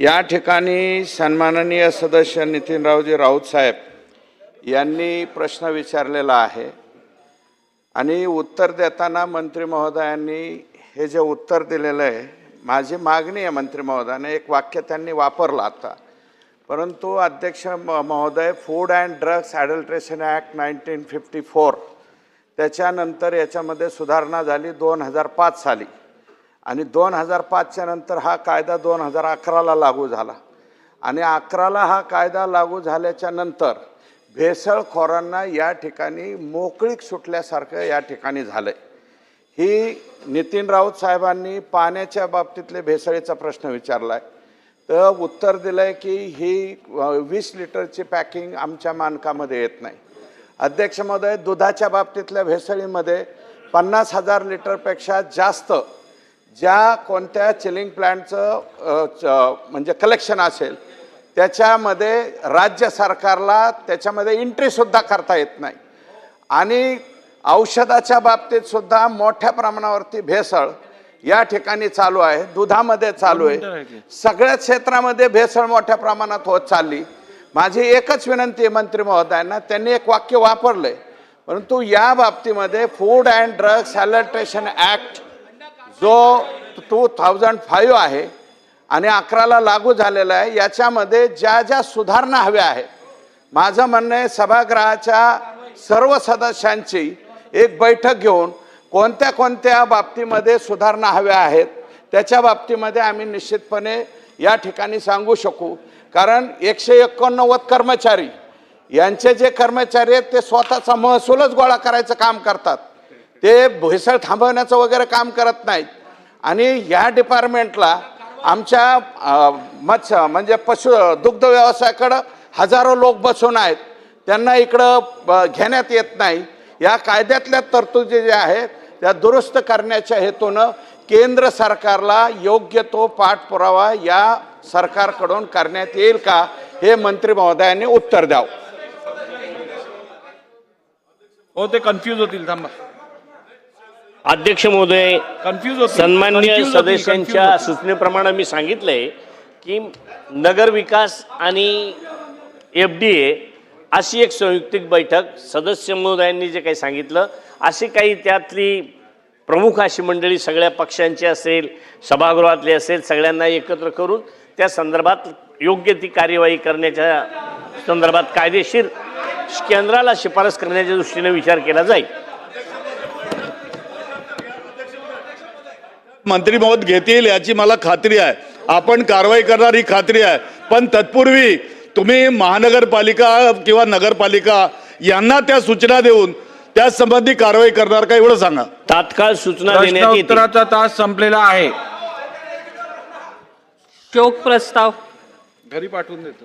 या ठिकाणी सन्माननीय सदस्य नितीनरावजी राऊत साहेब यांनी प्रश्न विचारलेला आहे. आणि उत्तर देताना मंत्री महोदयांनी हे जे उत्तर दिलेलं आहे माझी मागणी आहे मंत्री महोदयाने एक वाक्य त्यांनी वापरलं आता. परंतु अध्यक्ष म- महोदय food and drugs adulteration act nineteen fifty four त्याच्यानंतर याच्यामध्ये सुधारणा झाली दोन हजार पाच साली. आणि दोन हजार पाचच्या नंतर हा कायदा दोन हजार अकराला लागू झाला. आणि अकराला हा कायदा लागू झाल्याच्यानंतर भेसळखोरांना या ठिकाणी मोकळीक सुटल्यासारखं या ठिकाणी झालं आहे ही नितीन राऊत साहेबांनी पाण्याच्या बाबतीतले भेसळीचा प्रश्न विचारला आहे तर उत्तर दिलं आहे की ही वीस लिटरची पॅकिंग आमच्या मानकामध्ये येत नाही. अध्यक्ष महोदय दुधाच्या बाबतीतल्या भेसळीमध्ये पन्नास हजार लिटरपेक्षा जास्त ज्या कोणत्या चिलिंग प्लॅन्टचं म्हणजे कलेक्शन असेल त्याच्यामध्ये राज्य सरकारला त्याच्यामध्ये एंट्रीसुद्धा करता येत नाही. आणि औषधाच्या बाबतीत सुद्धा मोठ्या प्रमाणावरती भेसळ या ठिकाणी चालू आहे दुधामध्ये चालू आहे. सगळ्या क्षेत्रामध्ये भेसळ मोठ्या प्रमाणात होत चालली. माझी एकच विनंती आहे मंत्री महोदयांना त्यांनी एक वाक्य वापरलंय परंतु या बाबतीमध्ये food and drug adulteration act जो टू थाउजंड फाईव्ह आहे आणि अकराला लागू झालेला आहे याच्यामध्ये ज्या ज्या सुधारणा हव्या आहेत माझं म्हणणं आहे सभागृहाच्या सर्व सदस्यांची एक बैठक घेऊन कोणत्या कोणत्या बाबतीमध्ये सुधारणा हव्या आहेत त्याच्या बाबतीमध्ये आम्ही निश्चितपणे या ठिकाणी सांगू शकू. कारण एकशे एकोणनव्वद कर्मचारी यांचे जे कर्मचारी आहेत ते स्वतःचा महसूलच गोळा करायचं काम करतात. ते भेसळ थांबवण्याचं वगैरे काम करत नाहीत. आणि या डिपार्टमेंटला आमच्या मत्स्य म्हणजे पशु दुग्ध व्यवसायाकडं हजारो लोक बसून आहेत. त्यांना इकडं घेण्यात येत नाही. या कायद्यातल्या तरतुदी ज्या आहेत त्या दुरुस्त करण्याच्या हेतूनं केंद्र सरकारला योग्य तो पाठपुरावा या सरकारकडून करण्यात येईल का हे मंत्री महोदयांनी उत्तर द्यावं. हो ते कन्फ्यूज होतील थांबा. अध्यक्ष महोदय कन्फ्यूज सन्मान्य सदस्यांच्या. सूचनेप्रमाणे मी सांगितलंय की नगर विकास आणि एफ डी ए अशी एक संयुक्तिक बैठक सदस्य महोदयांनी जे काही सांगितलं अशी काही त्यातली प्रमुख अशी मंडळी सगळ्या पक्षांची असेल सभागृहातली असेल सगळ्यांना एकत्र करून त्या संदर्भात योग्य ती कार्यवाही करण्याच्या संदर्भात कायदेशीर केंद्राला शिफारस करण्याच्या दृष्टीने विचार केला जाईल मंत्री महोद घेतील याची मला खात्री आहे. आपण कारवाई करणार ही खात्री आहे. पण तत्पूर्वी तुम्ही महानगरपालिका किंवा नगरपालिका यांना त्या सूचना देऊन त्या संबंधी कारवाई करणार का एवढं सांगा. तात्काळ सूचना देण्यात उत्तराचा तास संपलेला आहे. शोक प्रस्ताव. घरी पाठवून देतो.